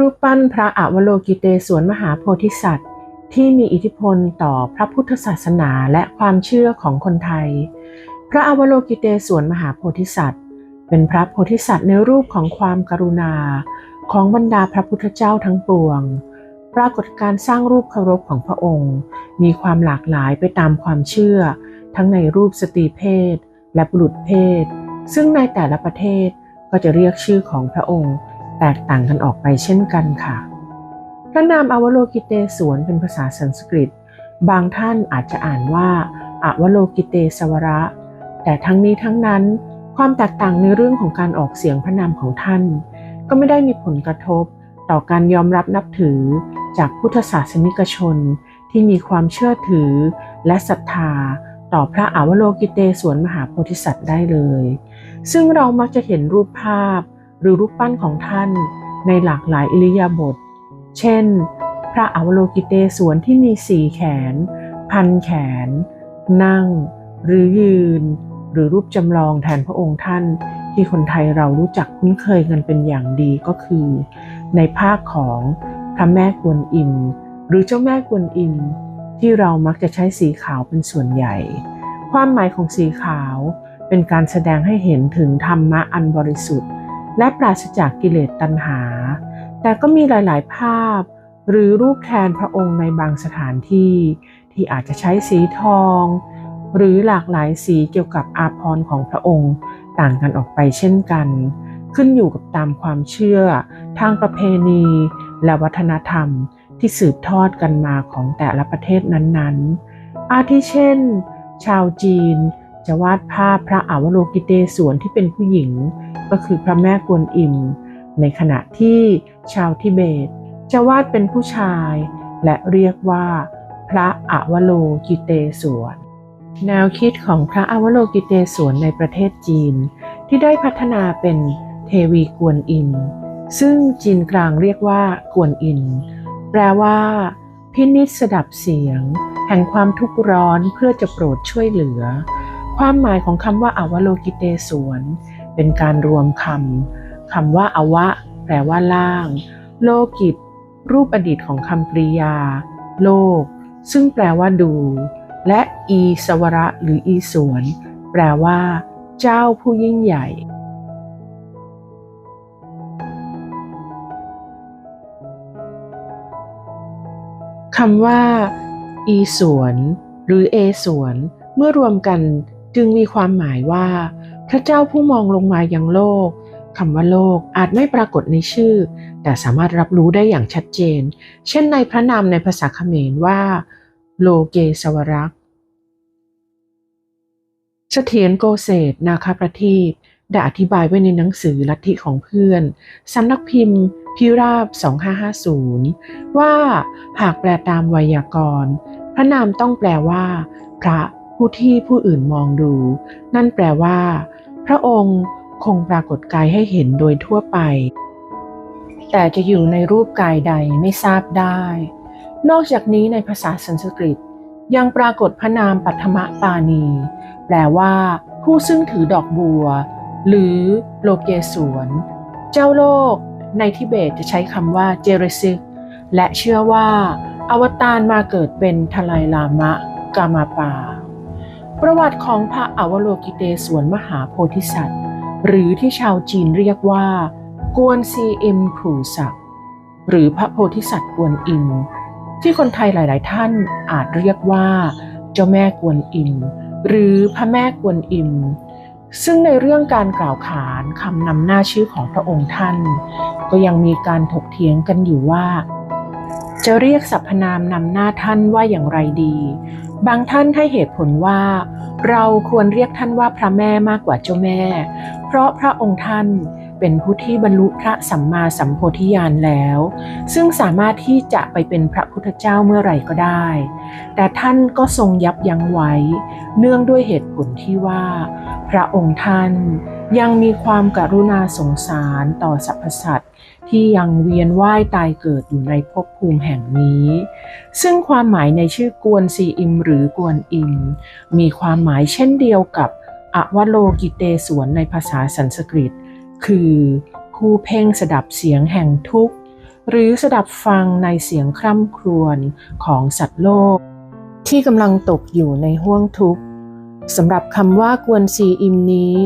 รูปปั้นพระอวโลกิเตศวรมหาโพธิสัตว์ ที่มีอิทธิพลต่อพระพุทธศาสนาและความเชื่อของคนไทย พระอวโลกิเตศวรมหาโพธิสัตว์ เป็นพระโพธิสัตว์ในรูปของความกรุณา ของบรรดาพระพุทธเจ้าทั้งปวง ปรากฏการสร้างรูปเคารพของพระองค์ มีความหลากหลายไปตามความเชื่อ ทั้งในรูปสตรีเพศ และบุรุษเพศ ซึ่งในแต่ละประเทศก็จะเรียกชื่อของพระองค์ แตกต่างกันออกไปเช่นกันค่ะ พระนามอวโลกิเตศวรเป็นภาษาสันสกฤต บางท่านอาจจะอ่านว่าอวโลกิเตสวระ แต่ทั้งนี้ทั้งนั้น ความแตกต่างในเรื่องของการออกเสียงพระนามของท่าน ก็ไม่ได้มีผลกระทบ ต่อการยอมรับนับถือจากพุทธศาสนิกชนที่มีความเชื่อถือและศรัทธาต่อพระอวโลกิเตศวรมหาโพธิสัตว์ได้เลย ซึ่งเรามักจะเห็นรูปภาพ หรือรูปปั้นของท่านในหลากหลายอิริยาบถ เช่น พระอวโลกิเตศวรที่มีสี่แขน พันแขน นั่ง หรือยืน หรือรูปจำลองแทนพระองค์ท่านที่คนไทยเรารู้จักคุ้นเคยกันเป็นอย่างดีก็คือ ในภาคของพระแม่กวนอิมหรือเจ้าแม่กวนอิมที่เรามักจะใช้สีขาวเป็นส่วนใหญ่ ความหมายของสีขาวเป็นการแสดงให้เห็นถึงธรรมะอันบริสุทธิ์ และปราศจากกิเลสตัณหา แต่ก็มีหลาย ๆ ภาพ หรือรูปแทนพระองค์ในบางสถานที่ ที่อาจจะใช้สีทอง หรือหลากหลายสีเกี่ยวกับอาภรณ์ของพระองค์ต่างกันออกไปเช่นกัน ขึ้นอยู่กับตามความเชื่อ ทางประเพณี และวัฒนธรรมที่สืบทอดกันมาของแต่ละประเทศนั้น ๆ อาทิเช่น ชาวจีน จะวาดภาพพระอวโลกิเตศวรที่เป็นผู้หญิง ก็คือพระแม่กวนอิม ในขณะที่ชาวทิเบต จะวาดเป็นผู้ชาย และเรียกว่า พระอวโลกิเตศวรแนวคิดของพระอวโลกิเตศวรในประเทศจีน ที่ได้พัฒนาเป็นเทวีกวนอิม ซึ่งจีนกลางเรียกว่ากวนอิน แปลว่า พินิจสดับเสียง แห่งความทุกข์ร้อนเพื่อจะโปรดช่วยเหลือ ความหมายของคำว่าอวโลกิเตศวรเป็นการรวมคำคำว่าอวะ แปลว่าล่าง โลกิต รูปอดีตของคำกริยา โลก ซึ่งแปลว่าดู และอีสวระหรืออีสวน แปลว่า เจ้าผู้ยิ่งใหญ่คำว่า อีสวน หรือเอสวน เมื่อรวมกัน จึงมีความหมายว่า พระเจ้าผู้มองลงมายังโลกคำว่าโลกอาจไม่ปรากฏในชื่อ แต่สามารถรับรู้ได้อย่างชัดเจน เช่นในพระนามในภาษาเขมรว่า โลเกสวรักษ์เสถียรโกเศสนาคประทีปได้อธิบายไว้ในหนังสือลัทธิของเพื่อนสำนักพิมพ์พิราบ 2550 ว่าหากแปลตามไวยากรณ์ พระนามต้องแปลว่า พระ ผู้ที่ผู้อื่นมองดู นั่นแปลว่า พระองค์คงปรากฏกายให้เห็นโดยทั่วไป แต่จะอยู่ในรูปกายใดไม่ทราบได้ นอกจากนี้ในภาษาสันสกฤต ยังปรากฏพระนามปัทมปานี แปลว่า ผู้ซึ่งถือดอกบัว หรือโลเกสวน เจ้าโลก ในทิเบตจะใช้คำว่าเจเรซิก และเชื่อว่า อวตารมาเกิดเป็นทลายลามะกามาปา ประวัติของพระอวโลกิเตศวรมหาโพธิสัตว์ หรือที่ชาวจีนเรียกว่า กวนซีอิมผู่สักหรือพระโพธิสัตว์กวนอิมที่คนไทยหลาย ๆ ท่านอาจเรียกว่า เจ้าแม่กวนอิมหรือพระแม่กวนอิมซึ่งในเรื่องการกล่าวขานคำนำหน้าชื่อของพระองค์ท่าน ก็ยังมีการถกเถียงกันอยู่ว่า จะเรียกสรรพนามนำหน้าท่านว่าอย่างไรดี บางท่านให้เหตุผลว่า เราควรเรียกท่านว่าพระแม่มากกว่าเจ้าแม่ เพราะพระองค์ท่านเป็นผู้ที่บรรลุพระสัมมาสัมโพธิญาณแล้ว ซึ่งสามารถที่จะไปเป็นพระพุทธเจ้าเมื่อไหร่ก็ได้ แต่ท่านก็ทรงยับยั้งไว้ เนื่องด้วยเหตุผลที่ว่า พระองค์ท่านยังมีความกรุณาสงสารต่อสรรพสัตว์ ที่ยังเวียนว่ายตายเกิดอยู่ในภพภูมิแห่งนี้ ซึ่งความหมายในชื่อกวนซีอิมหรือกวนอิม มีความหมายเช่นเดียวกับอวโลกิเตสวนในภาษาสันสกฤต คือ ผู้เพ่งสดับเสียงแห่งทุกข์ หรือสดับฟังในเสียงคร่ำครวญของสัตว์โลก ที่กำลังตกอยู่ในห้วงทุกข์สำหรับคำว่ากวนซีอิมนี้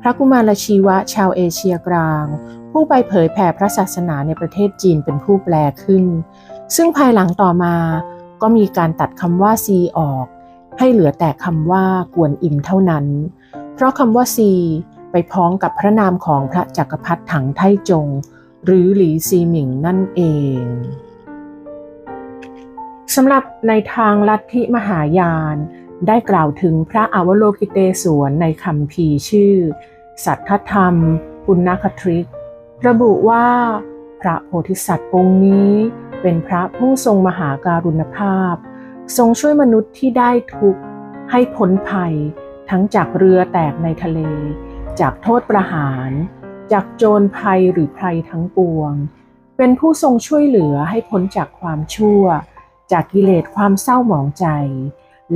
พระกุมารชีวะชาวเอเชียกลาง ผู้ไปเผยแผ่พระศาสนาในประเทศจีนเป็นผู้แปลขึ้น ซึ่งภายหลังต่อมาก็มีการตัดคำว่าซีออก ให้เหลือแต่คำว่ากวนอิมเท่านั้น เพราะคำว่าซีไปพ้องกับพระนามของพระจักรพรรดิถังไทจง หรือหลีซีหมิงนั่นเองสำหรับในทางลัทธิมหายานได้กล่าวถึงพระอวโลกิเตศวนในคำพีชื่อ สัทธธรรม ปุณณคทริก ระบุว่า พระโพธิสัตว์องค์นี้เป็นพระผู้ทรงมหาการุณภาพ ทรงช่วยมนุษย์ที่ได้ทุกข์ให้พ้นภัย ทั้งจากเรือแตกในทะเล จากโทษประหาร จากโจรภัยหรือภัยทั้งปวง เป็นผู้ทรงช่วยเหลือให้พ้นจากความชั่ว จากกิเลสความเศร้าหมองใจ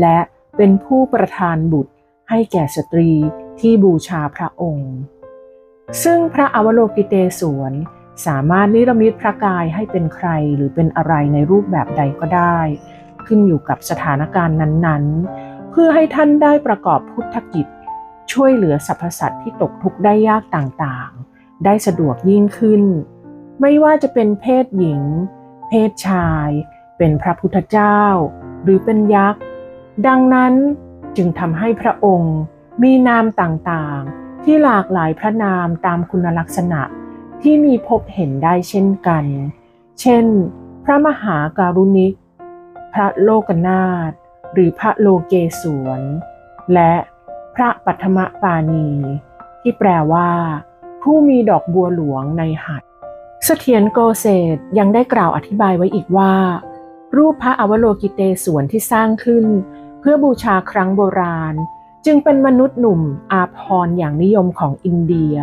และเป็นผู้ประทานบุตรให้แก่สตรีที่บูชาพระองค์ ซึ่งพระอวโลกิเตศวนสามารถนิรมิตพระกายให้เป็นใครหรือเป็นอะไรในรูปแบบใดก็ได้ ขึ้นอยู่กับสถานการณ์นั้นๆ เพื่อให้ท่านได้ประกอบพุทธกิจ ช่วยเหลือสรรพสัตว์ที่ตกทุกข์ได้ยากต่างๆ ได้สะดวกยิ่งขึ้น ไม่ว่าจะเป็นเพศหญิง เพศชาย เป็นพระพุทธเจ้า หรือเป็นยักษ์ ดังนั้นจึงทำให้พระองค์มีนามต่างๆ ที่หลากหลายพระนามตามคุณลักษณะที่มีพบเห็นได้เช่นกัน เช่น พระมหาการุณิก พระโลกนาถ หรือพระโลเกศวน และพระปัทมปานีที่แปลว่า ผู้มีดอกบัวหลวงในหัตถ์เสถียรโกเศษยังได้กล่าวอธิบายไว้อีกว่า รูปพระอวโลกิเตศวนที่สร้างขึ้น เพื่อบูชาครั้งโบราณ จึงเป็นมนุษย์หนุ่มอาพรอย่างนิยมของอินเดีย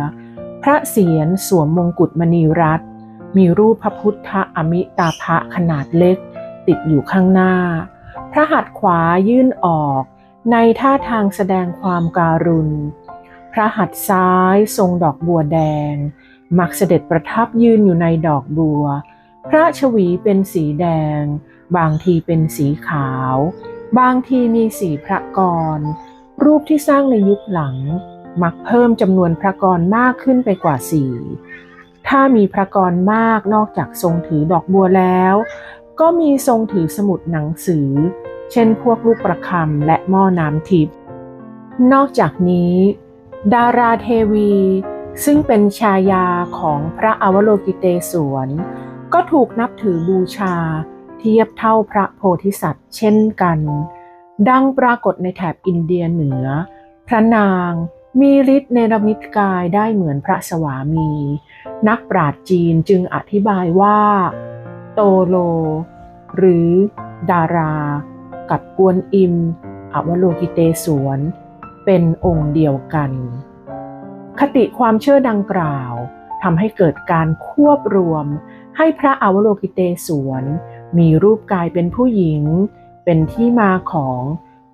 พระเศียรสวมมงกุฎมณีรัตน์มีรูปพระพุทธอมิตาภะขนาดเล็ก ติดอยู่ข้างหน้า พระหัตถ์ขวายื่นออก ในท่าทางแสดงความการุณ พระหัตถ์ซ้ายทรงดอกบัวแดง มักเสด็จประทับยืนอยู่ในดอกบัว พระชวีเป็นสีแดง บางทีเป็นสีขาว บางทีมีสีพระกร รูปที่สร้างในยุคหลัง มักเพิ่มจำนวนพระกรมากขึ้นไปกว่าสี่ถ้ามีพระกรมากนอกจากทรงถือดอกบัวแล้ว ก็มีทรงถือสมุดหนังสือ เช่นพวกลูกประคำและหม้อน้ำทิพย์นอกจากนี้ ดาราเทวี ซึ่งเป็นชายาของพระอวโลกิเตศวนก็ถูกนับถือบูชาเทียบเท่าพระโพธิสัตว์เช่นกัน ดังปรากฏในแถบอินเดียเหนือ พระนางมีฤทธิ์เนรมิตกายได้เหมือนพระสวามี นักปราชญ์จีนจึงอธิบายว่า โตโล หรือ ดารา กับกวนอิม อวโลกิเตศวน เป็นองค์เดียวกัน คติความเชื่อดังกล่าวทำให้เกิดการควบรวมให้พระอวโลกิเตศวน มีรูปกายเป็นผู้หญิง เป็นที่มาของ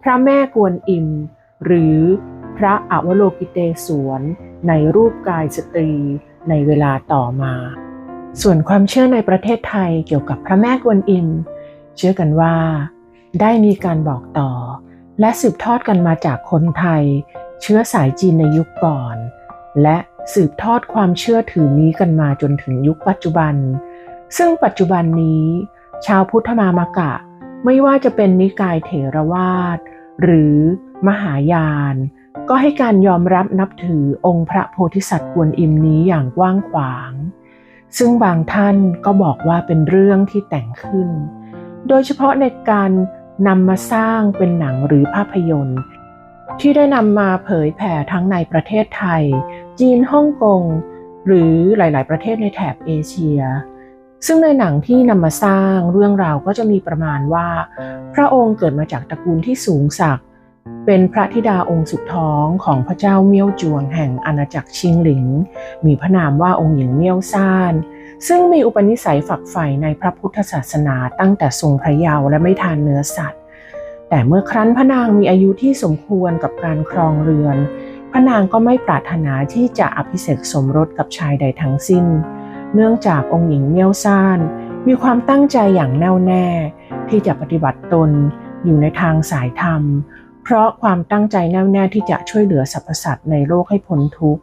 พระแม่กวนอิม หรือพระอวโลกิเตศวนในรูปกายสตรีในเวลาต่อมา ส่วนความเชื่อในประเทศไทยเกี่ยวกับพระแม่กวนอิม เชื่อกันว่า ได้มีการบอกต่อ และสืบทอดกันมาจากคนไทย เชื้อสายจีนในยุคก่อน และสืบทอดความเชื่อถือนี้กันมาจนถึงยุคปัจจุบัน ซึ่งปัจจุบันนี้ ชาวพุทธมามกะ ไม่ว่าจะเป็นนิกายเถรวาท หรือมหายาน ก็ให้การยอมรับนับถือองค์พระโพธิสัตว์กวนอิมนี้อย่างกว้างขวาง ซึ่งบางท่านก็บอกว่าเป็นเรื่องที่แต่งขึ้น โดยเฉพาะในการนำมาสร้างเป็นหนังหรือภาพยนตร์ ที่ได้นำมาเผยแผ่ทั้งในประเทศไทย จีนฮ่องกงหรือหลาย ๆ ประเทศในแถบเอเชีย ซึ่งในหนังที่นำมาสร้างเรื่องราวก็จะมีประมาณว่า พระองค์เกิดมาจากตระกูลที่สูงศัก เป็นพระธิดาองค์สุดท้องของพระเจ้าเมี่ยวจวงแห่งอาณาจักรชิงหลิง มีพระนามว่าองค์หญิงเมี่ยวซ่านซึ่งมีอุปนิสัยฝักใฝ่ในพระพุทธศาสนาตั้งแต่ทรงพระเยาว์และไม่ทานเนื้อสัตว์ แต่เมื่อครั้นพระนางมีอายุที่สมควรกับการครองเรือน พระนางก็ไม่ปรารถนาที่จะอภิเษกสมรสกับชายใดทั้งสิ้น เนื่องจากองค์หญิงเมี่ยวซ่าน มีความตั้งใจอย่างแน่วแน่ ที่จะปฏิบัติตนอยู่ในทางสายธรรม เพราะความตั้งใจแน่วแน่ที่จะช่วยเหลือสรรพสัตว์ในโลกให้พ้นทุกข์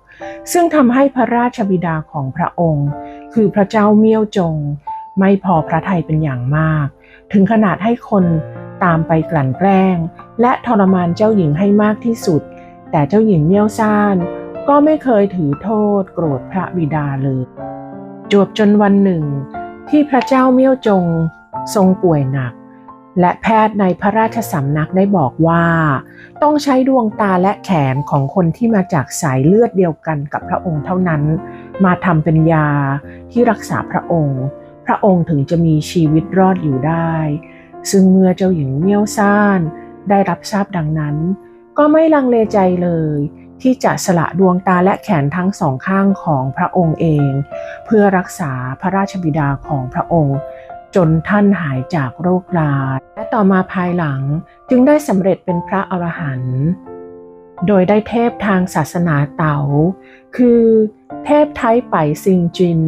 ซึ่งทำให้พระราชบิดาของพระองค์ คือพระเจ้าเมี่ยวจง ไม่พอพระทัยเป็นอย่างมาก ถึงขนาดให้คนตามไปกลั่นแกล้ง และทรมานเจ้าหญิงให้มากที่สุด แต่เจ้าหญิงเมี่ยวซ่านก็ไม่เคยถือโทษโกรธพระบิดาเลย จวบจนวันหนึ่ง ที่พระเจ้าเมี่ยวจงทรงป่วยหนัก และแพทย์ในพระราชสำนักได้บอกว่า ต้องใช้ดวงตาและแขนของคนที่มาจากสายเลือดเดียวกันกับพระองค์เท่านั้น มาทำเป็นยาที่รักษาพระองค์ พระองค์ถึงจะมีชีวิตรอดอยู่ได้ ซึ่งเมื่อเจ้าหญิงเมี่ยวซ่านได้รับทราบดังนั้น ก็ไม่ลังเลใจเลย ที่จะสละดวงตาและแขนทั้งสองข้างของพระองค์เอง เพื่อรักษาพระราชบิดาของพระองค์ จนท่านหายจากโรคร้าย และต่อมาภายหลังจึงได้สำเร็จเป็นพระอรหันต์โดยได้เทพทางศาสนาเต๋า คือเทพไทไปซิงจิน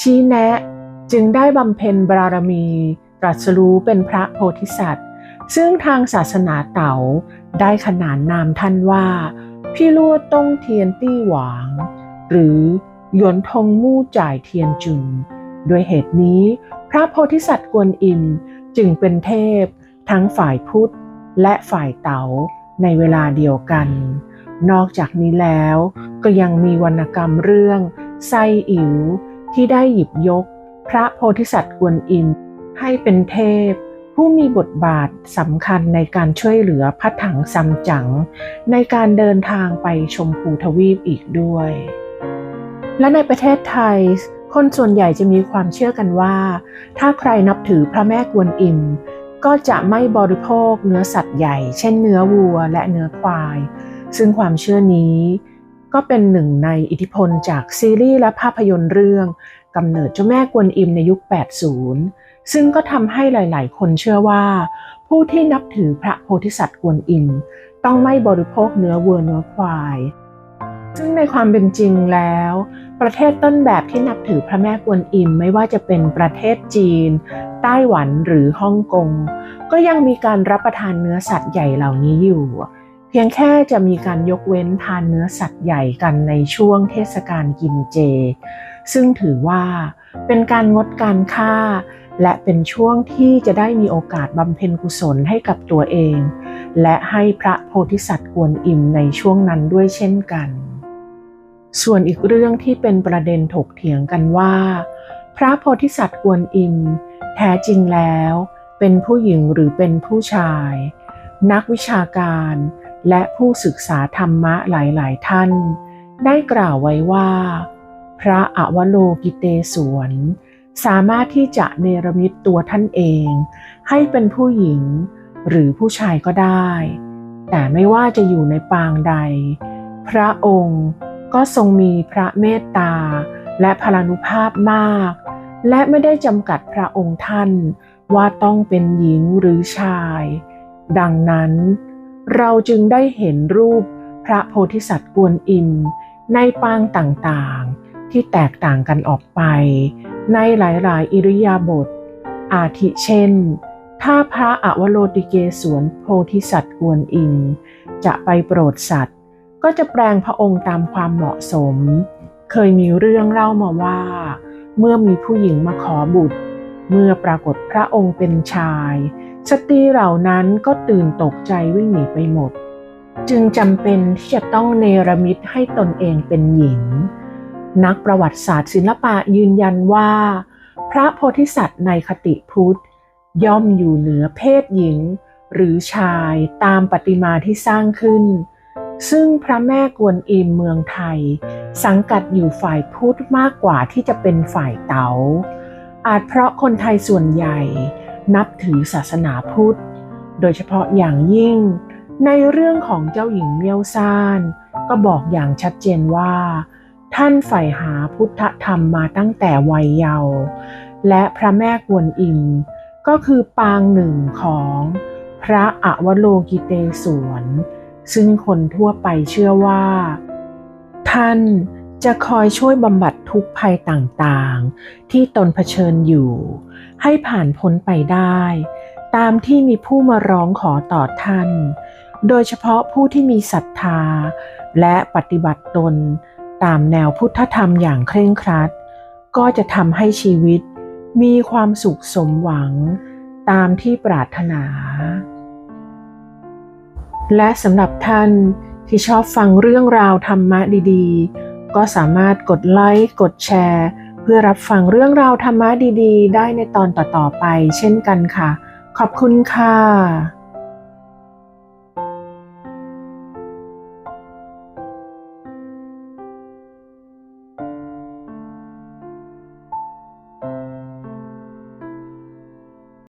ชี้แนะ จึงได้บำเพ็ญบารมี ตรัสรู้เป็นพระโพธิสัตว์ ซึ่งทางศาสนาเต๋าได้ขนานนามท่านว่า พี่ลู่ต้งเทียนตี้หวาง หรือหยวนทงมู่จ่ายเทียนจุนด้วยเหตุนี้ พระโพธิสัตว์กวนอิมจึงเป็นเทพ ทั้งฝ่ายพุทธและฝ่ายเต๋าในเวลาเดียวกัน นอกจากนี้แล้วก็ยังมีวรรณกรรมเรื่องไซอิ๋วที่ได้หยิบยก พระโพธิสัตว์กวนอิมให้เป็นเทพ ผู้มีบทบาทสำคัญในการช่วยเหลือพระถังซัมจั๋งในการเดินทางไปชมพูทวีปอีกด้วย และในประเทศไทย คนส่วนใหญ่จะมีความเชื่อกันว่า ถ้าใครนับถือพระแม่กวนอิม ก็จะไม่บริโภคเนื้อสัตว์ใหญ่ เช่นเนื้อวัวและเนื้อควาย ซึ่งความเชื่อนี้ ก็เป็นหนึ่งในอิทธิพลจากซีรีส์และภาพยนตร์เรื่องกำเนิดเจ้าแม่กวนอิมในยุค 80 ซึ่งก็ทำให้หลาย ๆ คนเชื่อว่า ผู้ที่นับถือพระโพธิสัตว์กวนอิมต้องไม่บริโภคเนื้อวัวเนื้อควาย ซึ่งในความเป็นจริงแล้ว ประเทศต้นแบบที่นับถือพระแม่กวนอิมไม่ว่าจะเป็นประเทศจีน ไต้หวันหรือฮ่องกง ก็ยังมีการรับประทานเนื้อสัตว์ใหญ่เหล่านี้อยู่เพียงแค่จะมีการยกเว้นทานเนื้อสัตว์ใหญ่กันในช่วงเทศกาลกินเจ ซึ่งถือว่าเป็นการงดการฆ่า และเป็นช่วงที่จะได้มีโอกาสบำเพ็ญกุศลให้กับตัวเอง และให้พระโพธิสัตว์กวนอิมในช่วงนั้นด้วยเช่นกัน ส่วนอีกเรื่องที่เป็นประเด็นถกเถียงกันว่า พระโพธิสัตว์กวนอิม แท้จริงแล้ว เป็นผู้หญิงหรือเป็นผู้ชาย นักวิชาการและผู้ศึกษาธรรมะหลาย ๆ ท่าน ได้กล่าวไว้ว่า พระอวโลกิเตศวร สามารถที่จะเนรมิตตัวท่านเอง ให้เป็นผู้หญิงหรือผู้ชายก็ได้ แต่ไม่ว่าจะอยู่ในปางใด พระองค์ก็ทรงมีพระเมตตา และพลานุภาพมาก และไม่ได้จำกัดพระองค์ท่านว่าต้องเป็นหญิงหรือชาย ดังนั้น เราจึงได้เห็นรูปพระโพธิสัตว์กวนอิมในปางต่างๆ ที่แตกต่างกันออกไป ในหลายๆ อิริยาบถอาทิเช่น ถ้าพระอวโลติเกศวนโพธิสัตว์กวนอิมจะไปโปรดสัตว์ ก็จะแปลงพระองค์ตามความเหมาะสม เคยมีเรื่องเล่ามาว่า เมื่อมีผู้หญิงมาขอบุตร เมื่อปรากฏพระองค์เป็นชายสตรีเหล่านั้นก็ตื่นตกใจวิ่งหนีไปหมด จึงจำเป็นที่จะต้องเนรมิตให้ตนเองเป็นหญิง นักประวัติศาสตร์ศิลปะยืนยันว่า พระโพธิสัตว์ในคติพุทธ ย่อมอยู่เหนือเพศหญิง หรือชายตามปฏิมาที่สร้างขึ้น ซึ่งพระแม่กวนอิมเมืองไทย สังกัดอยู่ฝ่ายพุทธมากกว่าที่จะเป็นฝ่ายเต๋าอาจเพราะคนไทยส่วนใหญ่นับถือศาสนาพุทธ โดยเฉพาะอย่างยิ่ง ในเรื่องของเจ้าหญิงเมียวซ่าน ก็บอกอย่างชัดเจนว่า ท่านใฝ่หาพุทธธรรมมาตั้งแต่วัยเยาว์และพระแม่กวนอิมก็คือปางหนึ่งของพระอวโลกิเตศวรซึ่งคนทั่วไปเชื่อว่า ท่านจะคอยช่วยบำบัดทุกข์ภัยต่างๆ ที่ตนเผชิญอยู่ ให้ผ่านพ้นไปได้ ตามที่มีผู้มาร้องขอต่อท่าน โดยเฉพาะผู้ที่มีศรัทธา และปฏิบัติตน ตามแนวพุทธธรรมอย่างเคร่งครัด ก็จะทำให้ชีวิตมีความสุขสมหวังตามที่ปรารถนา และสำหรับท่านที่ชอบฟังเรื่องราวธรรมะดีๆ ก็สามารถกดไลค์กดแชร์ เพื่อรับฟังเรื่องราวธรรมะดีๆ ได้ในตอนต่อๆไป เช่นกันค่ะ ขอบคุณค่ะ